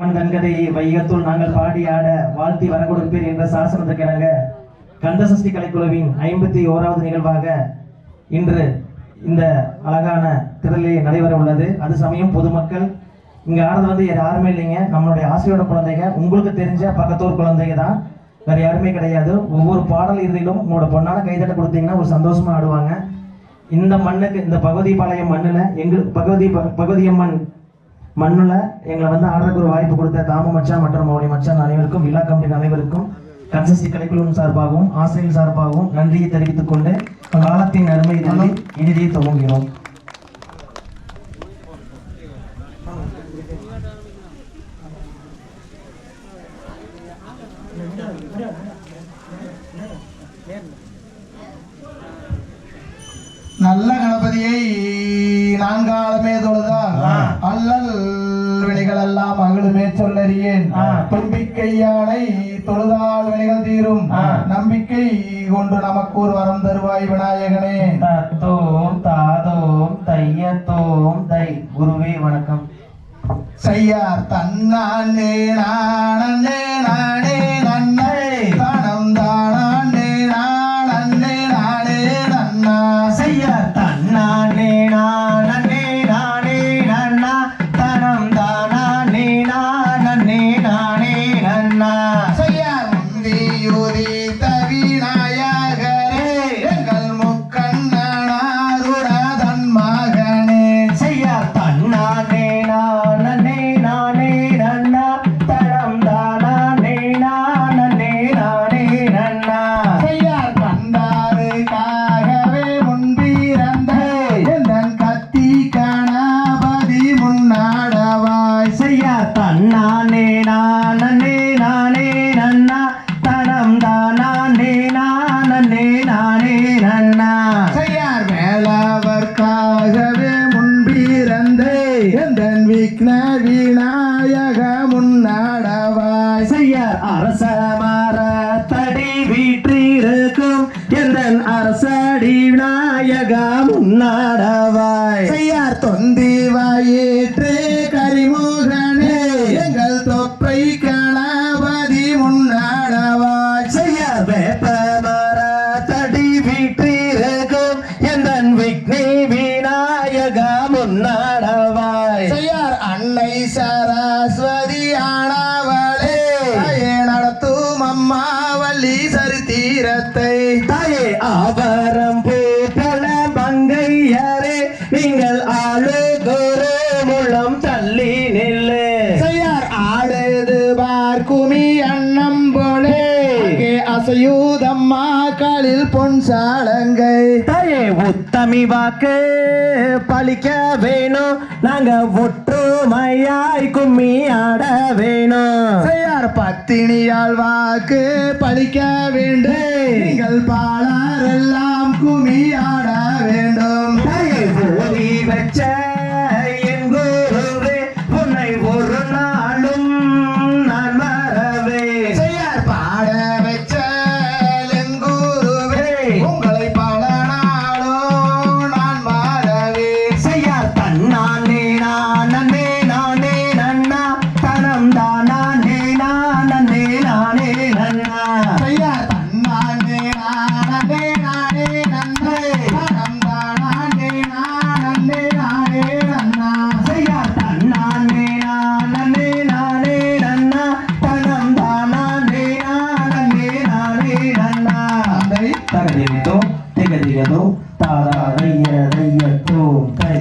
தங்கதையை வையத்துள் நாங்கள் பாடி ஆட வாழ்த்தி வரக்கொடுப்பீர் என்ற சாசனத்துக்கிணங்க கந்தசஷ்டி கலைக்குழுவின் ஐம்பத்தி ஓராவது நிகழ்வாக இன்று இந்த அழகான திரளிலே நடைபெற உள்ளது. அது சமயம் பொதுமக்கள் இங்க ஆடுறது வந்து யாருமே இல்லைங்க. நம்மளுடைய ஆசையோட குழந்தைங்க உங்களுக்கு தெரிஞ்ச பக்கத்தூர் குழந்தைங்க தான். வேற யாருமே கிடையாது. ஒவ்வொரு பாடல் இறுதியிலும் உங்களோட பொண்ணான கைதட்ட கொடுத்தீங்கன்னா ஒரு சந்தோஷமா ஆடுவாங்க. இந்த மண்ணுக்கு இந்த பகவதி பாளையம் மண்ணுல எங்களுக்கு பகவதி ப- பகவதியம்மன் மண்ணுல எங்களை வந்து ஆடுறதுக்கு ஒரு வாய்ப்பு கொடுத்த தாமு மச்சான் மற்றும் மௌனி மச்சான் அனைவருக்கும் விழா கமிட்டி அனைவருக்கும் கன்சஸ்டி கலைக்குழுவின் சார்பாகவும் ஆசிரியர் சார்பாகவும் நன்றியை தெரிவித்துக் கொண்டு காலத்தின் அருமை தள்ளி இறுதியை துவங்கினோம் நல்ல கணபதியை நான்காலமே தொழுதால் ஆ. அல்லல் வினைகள் அகலுமே சொல்லறியேன். தும்பிக்கையானை தொழுதால் வினைகள் தீரும். நம்பிக்கை கொண்டு நமக்கு ஒரு வரம் தருவாய் விநாயகனே. தத்தோம் தாதோம் தையத்தோம் தை. குருவே வணக்கம். செய்யார் தன்னானே நானே நானே Bonita. விக்ன விநாயக முன்னாடவாய் செய்யார் அரச மர தடி வீற்றிருக்கும் எந்த அரசடி விநாயகா முன்னாடவாய் செய்யார் தொந்தி வயிற்று கரிமுகனே எங்கள் தொப்பை கணபதி முன்னாடவாய் செய்யார் வேப்ப மர தடி வீற்றிருக்கும் ஆனவளே தாயே நடத்தும் அம்மா வள்ளி சரித்திரத்தை தாயே ஆபரம் பூப்பல மங்கையரே நீங்கள் ஆளு குரு முழம் தள்ளி நில்லு. செய்யார் ஆடுது பார்க்குமி போலே அங்கே அசையூதம்மா காலில் பொன் சாலங்கை தாயே உத்தமி வாக்கு பழிக்க வேணும். நாங்க ஒற்றுமையாய் கும்மி ஆட வேணும். செய்யார் பத்தினியால் வாக்கு பழிக்க வேண்டும். நீங்கள் பாலாரெல்லாம் குமி ஆட வேண்டும். தந்தை தகதியதோ திகதியதோ தாரா தைய தையத்தோ தை